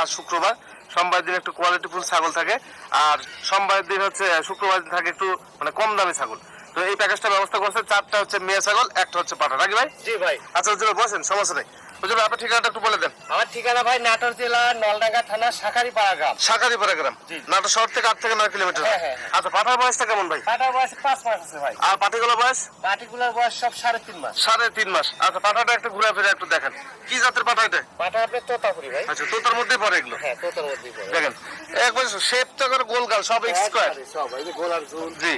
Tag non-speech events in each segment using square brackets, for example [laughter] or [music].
আর শুক্রবার। সোমবার দিন একটু কোয়ালিটিফুল ছাগল থাকে। আর সোমবার দিন হচ্ছে শুক্রবার দিন থাকে একটু মানে কম দামি ছাগল। তো এই প্যাকেজটা ব্যবস্থা করছে চারটা হচ্ছে মেয়ে ছাগল একটা হচ্ছে পাঠা। নাকি ভাই? জি ভাই। আচ্ছা বসেন সমস্যা নেই। হুজুর আপনার ঠিকানাটা একটু বলে দেন। আমার ঠিকানা ভাই নাটোর জেলা নলডাঙ্গা থানা গ্রাম। গ্রাম। জি। নাটো শহর থেকে আট থেকে নয় কিলোমিটার। হ্যাঁ, হ্যাঁ, হ্যাঁ। আচ্ছা পাঠার বয়সটা কেমন ভাই? পাটার বয়স পাঁচ মাস আছে ভাই। আর পাটিগুলো বয়স? পাটিকুলার বয়স সব সাড়ে তিন মাস। সাড়ে তিন মাস। আচ্ছা পাঠাটা একটু ঘুরে ফিরে একটু দেখেন। কি জাতের পাঠা এটা? আপনার তোতাপুরি ভাই। আচ্ছা তো তার মধ্যেই পড়ে এগুলো? হ্যাঁ তোতার মধ্যেই পড়ে। দেখেন একবার শেপটা করে গোল গাল সব স্কোয়ার সব এই যে গোলার ঝুল জি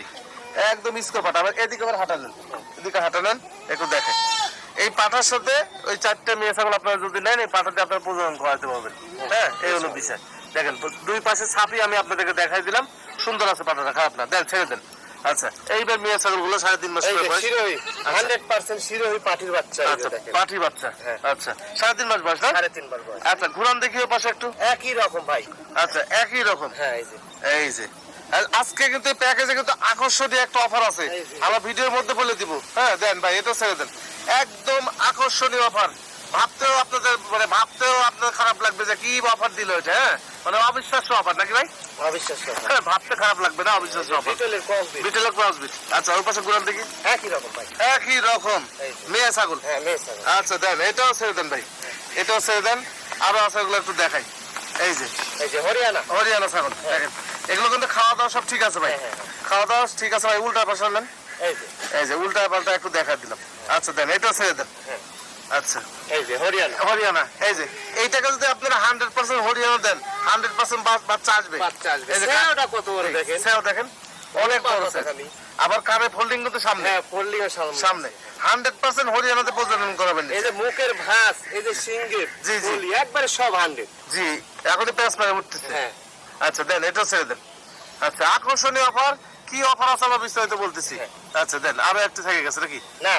একদম স্কোয়ার পাঠা। এদিকে আবার হাঁটালেন এদিকে হাঁটালেন একটু দেখেন। এই পাঠার সাথে ওই চারটা মেয়ে ছাগল আপনারা যদি নেন এই পাঠাতে আপনারা প্রজনন করাতে পারবেন। হ্যাঁ এই হলো বিষয়। দেখেন দুই পাশে ছাপি আমি আপনাদেরকে দেখাই দিলাম। সুন্দর আছে পাঠাটা খারাপ না। দেন ছেড়ে দেন। আচ্ছা এইবার মেয়ে সাড়ে তিন মাস বয়স। হান্ড্রেড পার্সেন্ট শিরোহী পাটির বাচ্চা আচ্ছা বাচ্চা। হ্যাঁ। আচ্ছা সাড়ে তিন মাস বয়স না? সাড়ে তিন বার বয়স। আচ্ছা ঘুরান দেখিও পাশে একটু। একই রকম ভাই। আচ্ছা একই রকম। হ্যাঁ এই যে। এই যে। আজকে কিন্তু প্যাকেজে কিন্তু আকর্ষণীয় একটা অফার আছে। আমরা ভিডিওর মধ্যে বলে দিব। হ্যাঁ দেন ভাই এটা ছেড়ে দেন। একদম আকর্ষণীয় অফার ভাবতেও আপনাদের মানে ভাবতেও আপনাদের খারাপ লাগবে যে কি অফার দিল এটা হ্যাঁ? মানে অবিশ্বাস্য অফার নাকি ভাই? হ্যাঁ, ভাবতে খারাপ লাগবে না অবিশ্বাস্য অফার বিটলের ক্রস বিট বিটেল ক্রসবিট আচ্ছা ওর পাশে ঘুরান দেখি। একই রকম ভাই। একই রকম। মেয়ে ছাগল? হ্যাঁ মেয়ে ছাগল। আচ্ছা দেন এটাও ছেড়ে দেন ভাই। এটাও ছেড়ে দেন। আরও আছে এগুলো একটু দেখাই। এই যে। এই যে হরিয়ানা। হরিয়ানা ছাগল দেখেন। এগুলো কিন্তু খাওয়া দাওয়া সব ঠিক আছে ভাই। হ্যাঁ, খাওয়া দাওয়া ঠিক আছে ভাই উল্টা পাশে নেন। এই যে। উল্টা পাল্টা একটু দেখা দিলাম। আচ্ছা দেন এটাও ছেড়ে দেন। আচ্ছা। এই যে হরিয়ানা। হরিয়ানা এই যে এইটাকে যদি আপনারা হান্ড্রেড পার্সেন্ট হরিয়ানা দেন হান্ড্রেড পার্সেন্ট বাচ্চা আসবে। বাচ্চা আসবে। সেওটা কত বড় দেখেন? সেও দেখেন অনেক বড় বাবা size। দেখানি। আবার কানে ফোল্ডিং কিন্তু সামনে। হ্যাঁ সামনে। সামনে। হান্ড্রেড পার্সেন্ট হরিয়ানাতে প্রজনন করাবেন এই যে মুখের ভাস এই যে সিঙ্গের জি, জি। একবারে সব হান্ড্রেড জি এখনই প্যাস মারে উঠতেছে। হ্যাঁ। আচ্ছা দেন এটা ছেড়ে দেন। আচ্ছা আকর্ষণীয় অফার কি অফার আছে আমরা বিস্তারিত বলতেছি হ্যাঁ। আচ্ছা দেন আরও একটা থেকে গেছে নাকি না।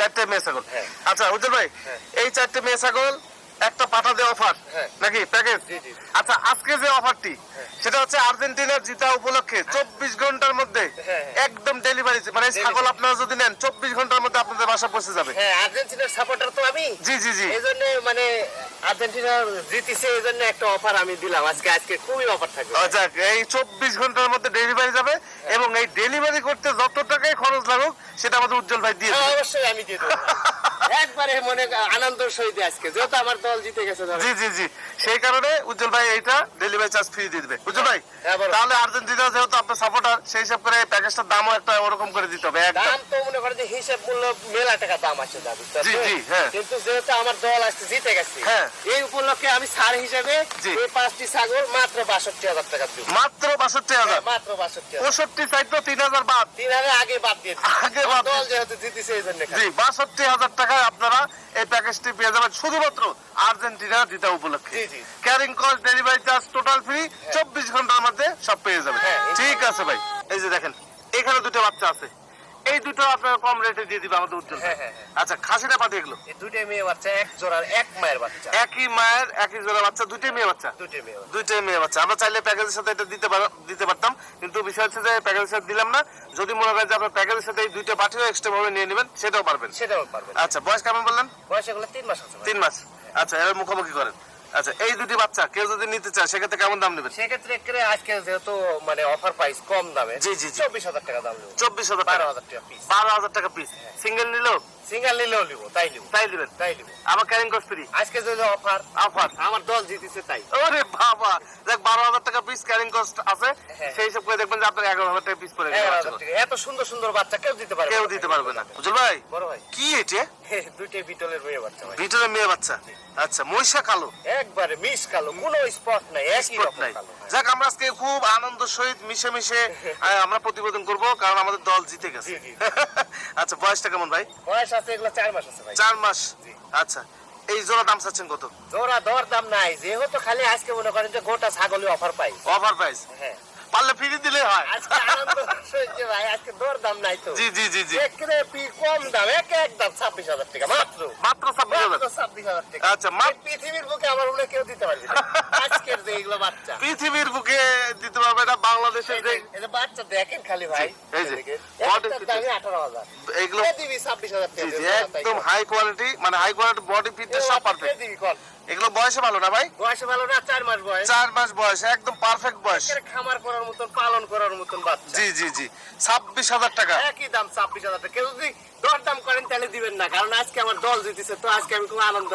চারটে মেয়ে ছাগল হ্যাঁ। আচ্ছা উজ্জ্বল ভাই হ্যাঁ। এই চারটে মেয়ে ছাগল একটা অফার হ্যাঁ। নাকি? প্যাকেজ। আচ্ছা আজকে যে অফারটি হ্যাঁ। সেটা হচ্ছে আর্জেন্টিনার জিতা উপলক্ষে চব্বিশ ঘণ্টার মধ্যে হ্যাঁ। একদম ডেলিভারি মানে ছাগল আপনারা যদি নেন চব্বিশ ঘণ্টার মধ্যে আপনাদের বাসা পৌঁছে যাবে। হ্যাঁ আর্জেন্টিনার সাপোর্টার তো আমি। জি জি জি। মানে আর্জেন্টিনা জিতিছে একটা অফার আমি দিলাম। আজকে আজকে খুবই অফার থাকবে। আচ্ছা এই চব্বিশ ঘণ্টার মধ্যে ডেলিভারি যাবে হ্যাঁ। এবং এই ডেলিভারি করতে যত টাকাই খরচ লাগুক সেটা আমাদের উজ্জ্বল ভাই দিয়ে হ্যাঁ, অবশ্যই আমি দিয়ে দেবো। [laughs] একবারে মনে আনন্দ সহিত আজকে যেহেতু আমার দল জিতে গেছে জি জি জি। সেই কারণে উজ্জ্বল ভাই এইটা ডেলিভারি চার্জ ফ্রি দিয়ে দিবে। উজ্জ্বল ভাই হ্যাঁ, তাহলে আর্জেন্টিনা যেহেতু আপনার সাপোর্টার সেই হিসাব করে প্যাকেজটার দামও একটা ওরকম করে দিতে হবে দাম তো মনে করেন যে হিসাব মূল্য মেলা টাকা দাম আছে দাম জি, জি, হ্যাঁ। কিন্তু যেহেতু আমার দল আজকে জিতে গেছে হ্যাঁ। এই উপলক্ষে আমি সার হিসাবে এই পাঁচটি ছাগল মাত্র বাষট্টি হাজার টাকা দিব। মাত্র বাষট্টি হাজার? মাত্র বাষট্টি পঁয়ষট্টি সাইড তো তিন হাজার বাদ। তিন হাজার আগে বাদ দিয়ে আগে বাদ দল যেহেতু জিতেছে এই জন্য জি বাষট্টি হাজার টাকায় আপনারা এই প্যাকেজটি পেয়ে যাবেন। শুধুমাত্র আর্জেন্টিনা জিতা উপলক্ষে। Carrying cost delivery charge total free চব্বিশ ঘণ্টার মধ্যে সব পেয়ে যাবেন। হ্যাঁ, ঠিক আছে ভাই। এই যে দেখেন এখানে দুটো বাচ্চা আছে। এই দুটো আপনারা কম রেটে দিয়ে দিবে আমাদের উজ্জ্বল। হ্যাঁ, হ্যাঁ। আচ্ছা খাসিটা পাঠিয়ে এগুলো। এই দুইটাই মেয়ে বাচ্চা এক জোড়ার এক মায়ের বাচ্চা। একই মায়ের একই জোড়া বাচ্চা দুইটাই মেয়ে বাচ্চা? দুইটাই মেয়ে বাচ্চা। দুইটাই মেয়ে বাচ্চা। আমরা চাইলে প্যাকেজের সাথে এটা দিতে দিতে পারতাম কিন্তু বিষয় হচ্ছে যে প্যাকেজের সাথে দিলাম না। যদি মনে করেন যে আপনার প্যাকেজের সাথে এই দুইটা পাঠিয়েও এক্সট্রা ভাবে নিয়ে নেবেন সেটাও পারবেন। সেটাও পারবেন। আচ্ছা বয়স কেমন বললেন? বয়স এগুলো তিন মাস আছে। তিন মাস। আচ্ছা এবার মুখোমুখি করেন। আচ্ছা এই দুটি বাচ্চা কেউ যদি নিতে চায় সেক্ষেত্রে কেমন দাম নেবেন? সেক্ষেত্রে আজকে যেহেতু মানে অফার প্রাইস কম দামে জি, জি। চব্বিশ হাজার টাকা দাম নেব। চব্বিশ হাজার বারো হাজার টাকা পিস বারো হাজার টাকা পিস সিঙ্গেল নিল? সিঙ্গেল নিলেও নিবো তাই নিবো। তাই দিবেন? তাই নিবো। ক্যারিং কস্ট ফ্রি আজকে যদি অফার অফার আমার দল জিতেছে তাই। ওরে বাবা! দেখ বারো হাজার টাকা পিস ক্যারিং কস্ট আছে। হ্যাঁ। সেই হিসাব করে দেখবেন যে আপনার এগারো হাজার টাকা পিস পড়ে। এত সুন্দর সুন্দর বাচ্চা কেউ দিতে পারবে কেউ দিতে পারবে না। বুঝল ভাই বড় ভাই। কি এটা? [laughs] দুইটাই বিটলের মেয়ে বাচ্চা ভাই। ভিতরে মেয়ে বাচ্চা? আচ্ছা মহিষা কালো? একবারে মিস কালো কোনো স্পট নাই একই রকম কালো যাক আমরা আজকে খুব আনন্দ সহিত মিশে মিশে [laughs] আমরা প্রতিবেদন করব কারণ আমাদের দল জিতে গেছে। [laughs] আচ্ছা বয়সটা কেমন ভাই? বয়স আছে এগুলো চার মাস আছে ভাই। চার মাস? আচ্ছা এই জোড়া দাম চাচ্ছেন কত? জোড়া দর দাম নাই যেহেতু খালি আজকে মনে করেন যে গোটা ছাগলের অফার পাই অফার প্রাইস হ্যাঁ। পারলে ফ্রি দিলে হয়। আজকে আনন্দ ভাই আজকে দর দাম নাই তো। জি জি জি জি। পি কম দাম এক এক দাম ছাব্বিশ হাজার টাকা মাত্র। মাত্র টাকা। আচ্ছা পৃথিবীর বুকে আমার মনে কেউ দিতে পারবে না। আজকের যে এগুলো বাচ্চা। পৃথিবীর বুকে দিতে পারবে না বাংলাদেশের যে এই বাচ্চা দেখেন খালি ভাই। এই যে, fit 18,000 এগুলো দিবি 26,000 জি টাকা একদম হাই কোয়ালিটি মানে হাই কোয়ালিটি বডি ফিটনেস সব পারফেক্ট দিবি কল। এগুলো বয়সে ভালো না ভাই? বয়সে ভালো না চার মাস বয়স। চার মাস বয়স একদম পারফেক্ট বয়স। খামার করার মতন পালন করার মতন বাচ্চা। জি জি জি। ছাব্বিশ হাজার টাকা। একই দাম ছাব্বিশ হাজার টাকা। কেউ যদি দর দাম করেন তাহলে দিবেন না কারণ আজকে আমার দল জিতেছে তো আজকে আমি খুব আনন্দ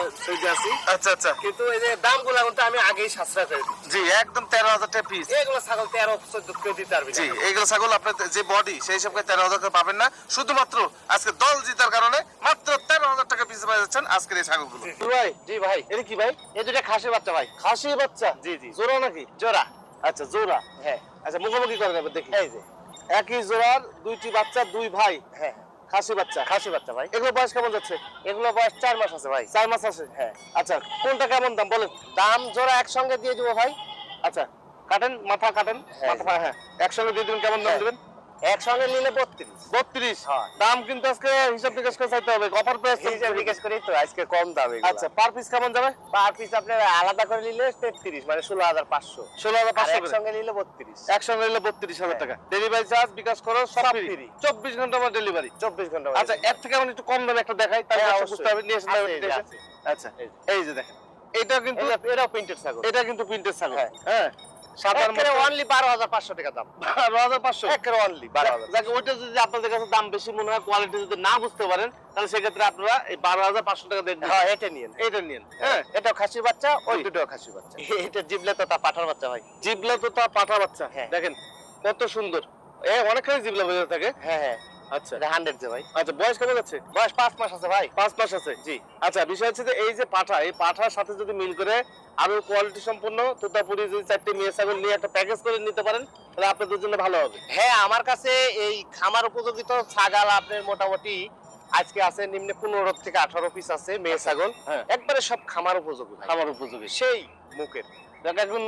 আছি। আচ্ছা আচ্ছা। কিন্তু এই যে দামগুলা কিন্তু আমি আগেই সাশ্রয় করে জি একদম তেরো হাজার টাকা পিস এগুলো ছাগল তেরো চোদ্দ কেউ দিতে পারবি জি না। এইগুলো ছাগল আপনার যে বডি সেই হিসাবে তেরো হাজার টাকা পাবেন না। শুধুমাত্র আজকে দল জিতার কারণে মাত্র তেরো হাজার টাকা পিস পেয়ে যাচ্ছেন আজকের এই ছাগলগুলো। ভাই জি ভাই এটা কি ভাই? এই দুটা খাসি বাচ্চা ভাই। খাসি বাচ্চা? জি জি। জোড়া নাকি? জোড়া। আচ্ছা জোড়া। হ্যাঁ। আচ্ছা মুখোমুখি করে নেবে দেখি। এই যে। একই জোড়ার দুইটি বাচ্চা দুই ভাই। হ্যাঁ। খাসি বাচ্চা খাসি বাচ্চা ভাই। এগুলো বয়স কেমন যাচ্ছে? এগুলো বয়স চার মাস আছে ভাই। চার মাস আছে? হ্যাঁ। আচ্ছা কোনটা কেমন দাম বলেন? দাম জোড়া একসঙ্গে দিয়ে দিব ভাই। আচ্ছা কাটেন মাথা কাটেন। হ্যাঁ। মাথা হ্যাঁ একসঙ্গে দিয়ে দিবেন কেমন দাম হ্যাঁ। দিবেন? একসঙ্গে নিলে বত্রিশ। বত্রিশ? হ্যাঁ। দাম কিন্তু আজকে হিসাব নিকাশ করে চাইতে হবে। অফার প্রাইস হিসাব নিকাশ করি তো আজকে কম দাম আচ্ছা পার পিস কেমন যাবে? পার পিস আপনার আলাদা করে নিলে তেত্রিশ মানে ষোলো হাজার পাঁচশো। ষোলো হাজার পাঁচশো একসঙ্গে নিলে বত্রিশ। একসঙ্গে নিলে বত্রিশ হাজার হ্যাঁ। টাকা। ডেলিভারি চার্জ বিকাশ করো সব ফ্রি চব্বিশ ঘণ্টা আমার ডেলিভারি চব্বিশ ঘণ্টা আচ্ছা এর থেকে আমি একটু কম দামে একটা দেখাই তাই হ্যাঁ। বুঝতে হবে নিয়ে। আচ্ছা এই যে। দেখেন। এটা কিন্তু এটা- এটাও প্রিন্টেড ছাগল। এটা কিন্তু প্রিন্টের ছাগল। হ্যাঁ। অনলি পাঁচশো টাকা দাম। বারো হাজার অনলি বারো হাজার। যাকে ওইটা যদি আপনাদের কাছে দাম বেশি মনে হয় কোয়ালিটি যদি না বুঝতে পারেন তাহলে সেক্ষেত্রে আপনারা এই বারো হাজার পাঁচশো টাকা দিয়ে হ্যাঁ এটা নিন হ্যাঁ? হ্যাঁ খাসির বাচ্চা ওই জি। দুটো খাসির বাচ্চা। এটা জিবলে পাঠার বাচ্চা ভাই। জিবলা পাঠা বাচ্চা। হ্যাঁ। দেখেন কত সুন্দর। এ অনেকখানি জিবলা বোঝা থাকে। হ্যাঁ হ্যাঁ। আচ্ছা। এটা হান্ড্রেড যে ভাই। আচ্ছা বয়স কেমন যাচ্ছে? বয়স পাঁচ মাস আছে ভাই। পাঁচ মাস আছে? জি। আচ্ছা বিষয় হচ্ছে যে এই যে পাঠা এই পাঠার সাথে যদি মিল করে আরও কোয়ালিটি সম্পন্ন তোতাপুরি যদি চারটি মেয়ে ছাগল নিয়ে একটা প্যাকেজ করে নিতে পারেন তাহলে আপনাদের জন্য ভালো হবে। হ্যাঁ আমার কাছে এই খামার উপযোগী তো ছাগাল আপনার মোটামুটি আজকে আছে নিম্নে পনেরো থেকে আঠারো পিস আছে মেয়ে ছাগল। হ্যাঁ। একবারে সব খামার উপযোগী খামার উপযোগী। সেই মুখের।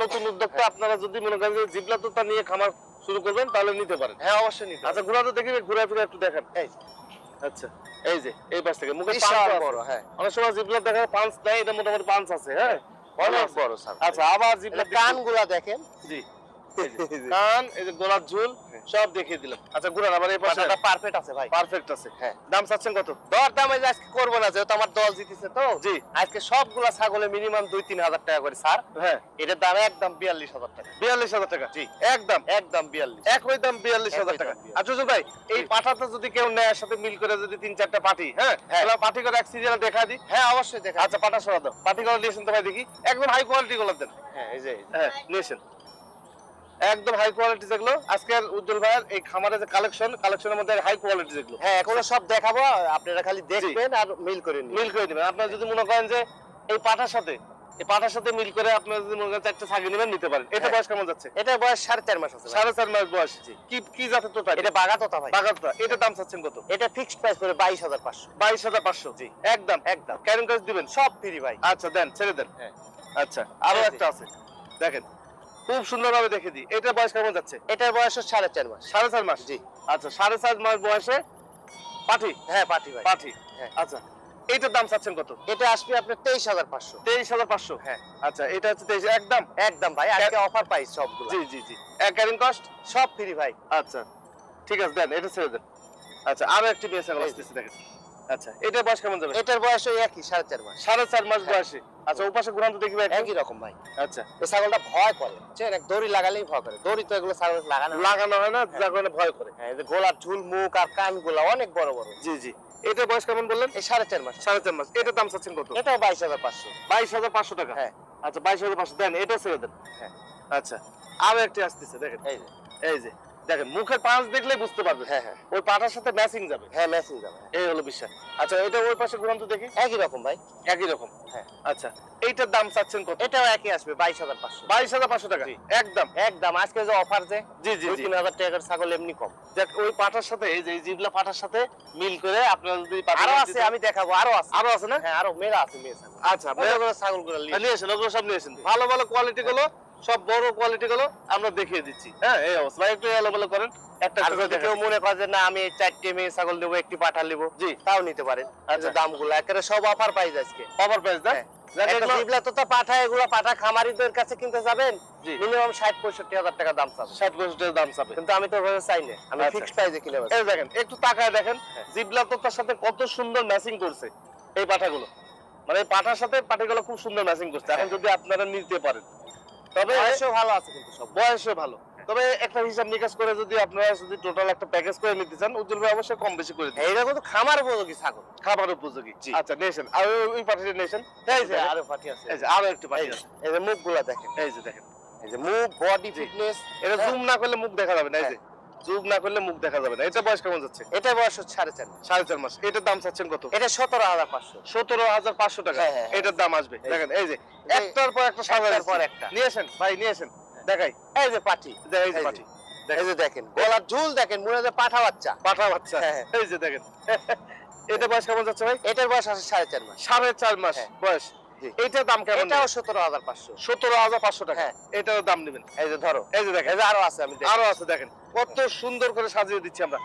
নতুন উদ্যোক্তা আপনারা যদি মনে করেন যে জিবলা তোতা নিয়ে খামার শুরু করবেন তাহলে নিতে পারেন। হ্যাঁ অবশ্যই নিতে আচ্ছা ঘোরা তো দেখি ঘুরে ফিরে একটু দেখেন। এই আচ্ছা এই যে এই পাশ থেকে। মুখে পাঁচ বড় হ্যাঁ। অনেক সময় জিপলার দেখা পাঁচ দেয় এটা মোটামুটি পাঁচ আছে হ্যাঁ? অনেক বড় স্যার আচ্ছা আবার জিপলার কানগুলা দেখেন। জি। কান এই যে গোলাপ ঝুল সব দেখিয়ে দিলাম। আচ্ছা আবার এই পাশে পারফেক্ট আছে ভাই। পারফেক্ট আছে। হ্যাঁ। দাম চাচ্ছেন কত? দর দাম এই যে আজকে করব না যেহেতু আমার দল জিতেছে তো জি। আজকে সবগুলা ছাগলে মিনিমাম দুই তিন হাজার টাকা করে স্যার হ্যাঁ। এটার দাম একদম বিয়াল্লিশ হাজার টাকা। বিয়াল্লিশ হাজার টাকা? জি। একদম? একদম বিয়াল্লিশ। একই দাম বিয়াল্লিশ হাজার টাকা। আচ্ছা ভাই এই। পাঠাটা যদি কেউ নেয় সাথে মিল করে যদি তিন চারটা পাঠি হ্যাঁ? হ্যাঁ। তাহলে পাঠি করে এক সিরিয়াল দেখা দিই। হ্যাঁ অবশ্যই দেখা আচ্ছা পাঠা সরা দাও। পাঠি করে নিয়ে শুনতে ভাই দেখি। একদম হাই কোয়ালিটি গুলো দেন। হ্যাঁ এই যে। হ্যাঁ নিয়েছেন একদম হাই কোয়ালিটি যেগুলো। আজকের উজ্জ্বল ভাইয়ের এই খামারের যে কালেকশন কালেকশনের মধ্যে হাই কোয়ালিটি যেগুলো। হ্যাঁ এগুলো সব দেখাবো আপনারা খালি দেখবেন আর মিল করে নিন মিল করে দিবেন। আপনারা যদি মনে করেন যে এই পাঠার সাথে এই পাঠার সাথে মিল করে আপনারা যদি মনে করেন চারটে ছাগি নেবেন নিতে পারেন। এটা হ্যাঁ। বয়স কেমন যাচ্ছে? এটা বয়স সাড়ে চার মাস আছে সাড়ে চার মাস বয়স। কি কি জাতের তো এটা বাগা তোতা ভাই। বাগাতটা এটা দাম চাচ্ছেন কত? এটা ফিক্সড প্রাইস করে বাইশ হাজার পাঁচশো। বাইশ হাজার পাঁচশো? জি। একদম? একদম। ক্যারিং কাজ দিবেন? সব ফ্রি ভাই। আচ্ছা দেন ছেড়ে দেন। হ্যাঁ। আচ্ছা আরও একটা আছে। দেখেন খুব সুন্দরভাবে দেখে দিই। এটা বয়স কেমন যাচ্ছে? এটার বয়স হচ্ছে সাড়ে চার মাস। সাড়ে চার মাস? জি। আচ্ছা সাড়ে চার মাস বয়সে পাঠি? হ্যাঁ পাটি ভাই। পাঠি? হ্যাঁ। আচ্ছা এইটার দাম চাচ্ছেন কত? এটা আসবে আপনার তেইশ হাজার পাঁচশো। তেইশ হাজার পাঁচশো? হ্যাঁ। আচ্ছা এটা হচ্ছে তেইশ একদম? একদম ভাই আজকে অফার সবগুলো। জি জি জি। এক কস্ট সব ফ্রি ভাই। আচ্ছা ঠিক আছে দেন এটা ছেড়ে দেন। আচ্ছা আরও একটি আসতেছে দেখেন। আচ্ছা এটা বয়স কেমন যাবে? এটার বয়স ওই একই সাড়ে চার মাস। সাড়ে চার মাস হ্যাঁ। বয়সে। আচ্ছা ওপাশে ঘুরান তো দেখবে একই রকম ভাই। আচ্ছা। এই ছাগলটা ভয় করে বুঝছেন? এক দড়ি লাগালেই ভয় করে। দড়ি তো এগুলো ছাগল লাগানো লাগানো হয় না যার কারণে ভয় করে। হ্যাঁ এই যে গোলার ঝুল মুখ আর কানগুলা অনেক বড় বড়। জি জি। এটা বয়স কেমন বললেন? এই সাড়ে চার মাস। সাড়ে চার মাস। এটার দাম চাচ্ছেন কত? এটাও বাইশ হাজার পাঁচশো। বাইশ হাজার পাঁচশো টাকা? হ্যাঁ। আচ্ছা বাইশ হাজার পাঁচশো। দেন এটা ছেড়ে দেন। হ্যাঁ। আচ্ছা আরও একটি আসতেছে দেখেন। এই যে। এই যে। দেখেন মুখের পাঁচ দেখলেই বুঝতে পারবেন। হ্যাঁ হ্যাঁ। ওই পাটার সাথে ম্যাচিং যাবে। হ্যাঁ ম্যাচিং যাবে। এই হলো বিষয়। আচ্ছা এটা ওই পাশে ঘুরান তো দেখি। একই রকম ভাই। একই রকম। হ্যাঁ। আচ্ছা এইটার দাম চাচ্ছেন কত? এটাও একই আসবে বাইশ হাজার পাঁচশো। বাইশ হাজার পাঁচশো টাকা? একদম। একদম। আজকে যে অফার যে জি জি তিন হাজার টাকার ছাগল এমনি কম। দেখ ওই পাটার সাথে এই যে জিবলা পাটার সাথে মিল করে আপনারা যদি আরও আছে আমি দেখাবো আরও আছে। আরও আছে না? হ্যাঁ আরও মেলা আছে মেয়ে আচ্ছা ছাগলগুলো নিয়ে এসেন ওগুলো সব নিয়ে এসেন ভালো ভালো কোয়ালিটি গুলো সব বড় কোয়ালিটি গুলো আমরা দেখিয়ে দিচ্ছি। হ্যাঁ এই অবস্থা। ভাই একটু এলোমেলো করেন। একটা আর একটা করে যদি কেউ মনে করে যে না আমি এই মেয়ে ছাগল নেব একটি পাঠা নেব জি। তাও নিতে পারেন। আচ্ছা। দাম একেবারে সব অফার পাই আজকে। অফার প্রাইস না? হ্যাঁ। যাক একটা এগুলো- বিবলা তোতা পাঠা এগুলো পাঠা খামারিদের কাছে কিনতে যাবেন মিনিমাম ষাট পঁয়ষট্টি হাজার টাকা দাম চাবে। ষাট বছরের দাম চাবে। কিন্তু আমি তো ওভাবে চাই না। আমি আচ্ছা। ফিক্সড প্রাইসে কিনে এই দেখেন একটু তাকায় দেখেন হ্যাঁ। জিবলা তো তার সাথে কত সুন্দর ম্যাচিং করছে এই পাঠাগুলো। মানে পাঠার সাথে পাঠাগুলো খুব সুন্দর ম্যাচিং করছে। এখন যদি আপনারা নিতে পারেন। তবে বয়সও ভালো আছে কিন্তু সব। বয়সও ভালো। তবে একটা হিসাব নিকাশ করে যদি আপনারা যদি টোটাল একটা প্যাকেজ করে নিতে চান উজ্জ্বল ভাই অবশ্যই কম বেশি করে দিন এইটা কিন্তু খামার উপযোগী ছাগল। খাবার উপযোগী। জি। আচ্ছা নেশন আর ওই- ওই নেশন এই যে আরও পাটি আছে। এই যে আরও একটু এই আছে। এই যে মুখগুলা দেখেন। এই যে দেখেন। এই যে মুখ বডি ফিটনেস এটা জুম না করলে মুখ দেখা যাবে না এই যে। জুম না করলে মুখ দেখা যাবে না। এটা বয়স কেমন যাচ্ছে? এটা বয়স হচ্ছে সাড়ে চার। মাস। সাড়ে চার মাস। এটার দাম চাচ্ছেন কত? এটা সতেরো হাজার পাঁচশো। সতেরো হাজার পাঁচশো টাকা। হ্যাঁ, হ্যাঁ, হ্যাঁ। এটার দাম আসবে। দেখেন এই যে। একটার পর একটা সাজা পর একটা। নিয়েছেন ভাই নিয়েছেন দেখাই। এই যে পাটি। এই যে। পাঠি এই যে দেখেন গলার ঝুল দেখেন মনে হয় পাঠা বাচ্চা। পাঠা বাচ্চা। এই যে দেখেন। এটা বয়স কেমন যাচ্ছে ভাই? এটার বয়স আছে সাড়ে চার মাস। সাড়ে চার মাস। বয়স। এইটার দাম কেমন এটাও সতেরো হাজার পাঁচশো। সতেরো হাজার পাঁচশো টাকা। এটার দাম নেবেন। এই যে ধরো। এই যে দেখেন। আরও আছে আমি আরও আছে দেখেন। কত সুন্দর করে সাজিয়ে দিচ্ছি আমরা।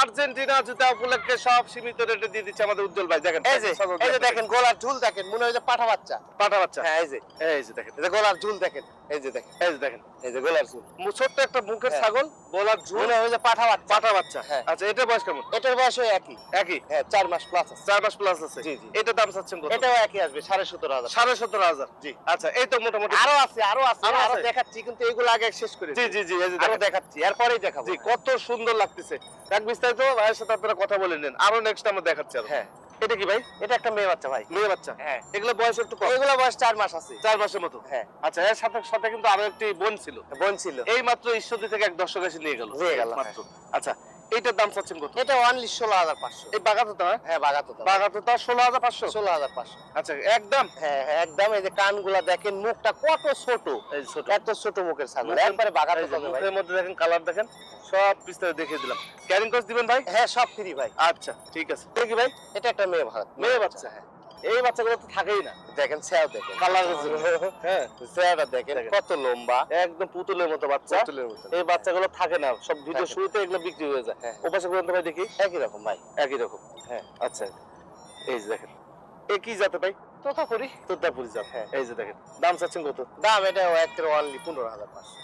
আর্জেন্টিনা জুতা উপলক্ষে সব সীমিত রেটে দিয়ে দিচ্ছে আমাদের উজ্জ্বল ভাই। দেখেন এই যে এই যে দেখেন গলার ঝুল দেখেন মনে হয় যে পাঠা বাচ্চা। পাঠা বাচ্চা। হ্যাঁ এই যে। এই যে দেখেন। এই যে গলার ঝুল দেখেন এই যে দেখেন। এই যে দেখেন। এই যে গলার ঝুল। ছোট্ট একটা মুখের হ্যাঁ। ছাগল বলার ঝুল। মনে হয় যে পাঠা বাচ্চা। পাঠা বাচ্চা। হ্যাঁ। আচ্ছা এটা বয়স কেমন? এটার বয়স একই। একই? হ্যাঁ চার মাস প্লাস আছে। চার মাস প্লাস আছে। জি, জি। এটার দাম চাচ্ছেন কত? এটাও একই আসবে সাড়ে সতেরো হাজার। সাড়ে সতেরো হাজার। জি। আচ্ছা এই তো মোটামুটি। আরও আছে আরও আছে আরও দেখাচ্ছি কিন্তু এগুলো আগে শেষ করে জি জি জি এই যে দেখেন। দেখাচ্ছি। এরপরেই দেখাবো। জি কত সুন্দর লাগতেছে। এক বিস্তারিত ভাইয়ের সাথে আপনারা কথা বলে নেন। আরও নেক্সট আমরা দেখাচ্ছি। হ্যাঁ। এটা কি ভাই? এটা একটা মেয়ে বাচ্চা ভাই। মেয়ে বাচ্চা? হ্যাঁ। এগুলো বয়স একটু কম? এগুলো বয়স চার মাস আছে। চার মাসের মতো? হ্যাঁ। আচ্ছা এর সাথে সাথে কিন্তু আরও একটি বোন ছিল। বোন ছিল। এই মাত্র ঈশ্বরদী থেকে এক দর্শক এসে নিয়ে গেল। নিয়ে গেল, মাত্র। আচ্ছা এইটার দাম চাচ্ছেন কত? এটা অনলি ষোলো হাজার পাঁচশো। এই বাগাতো তো হ্যাঁ বাগাতো বাগাতো তো ষোলো হাজার পাঁচশো? ষোলো হাজার পাঁচশো। আচ্ছা একদম? হ্যাঁ হ্যাঁ একদম। এই যে কানগুলা দেখেন মুখটা কত ছোট। ছোট। এত ছোট মুখের ছাগল। একবারে বাগাতো এই যে তবে ভাই। মুখের মধ্যে দেখেন কালার দেখেন সব বিস্তারিত দেখিয়ে দিলাম। ক্যারিং কস্ট দিবেন ভাই? হ্যাঁ সব ফ্রি ভাই। আচ্ছা ঠিক আছে। কি ভাই? এটা একটা মেয়ে ভাত মেয়ে বাচ্চা হ্যাঁ। এই বাচ্চাগুলো তো থাকেই না। দেখেন স্যাও দেখেন। কালার হ্যাঁ। দেখেন দেখেন। কত লম্বা। একদম পুতুলের মতো বাচ্চা। পুতুলের মতো। এই বাচ্চাগুলো থাকে না সব ভিডিও শুরুতে এগুলো বিক্রি হয়ে যায়। হ্যাঁ। ওপাশে পর্যন্ত ভাই দেখি? একই রকম ভাই। একই রকম। হ্যাঁ। আচ্ছা এই যে দেখেন। এ কি জাতে ভাই? তথা করি তোতাপুরি জাত। হ্যাঁ। এই যে দেখেন। দাম চাচ্ছেন কত? দাম এটা একটা অনলি পনেরো হাজার পাঁচশো।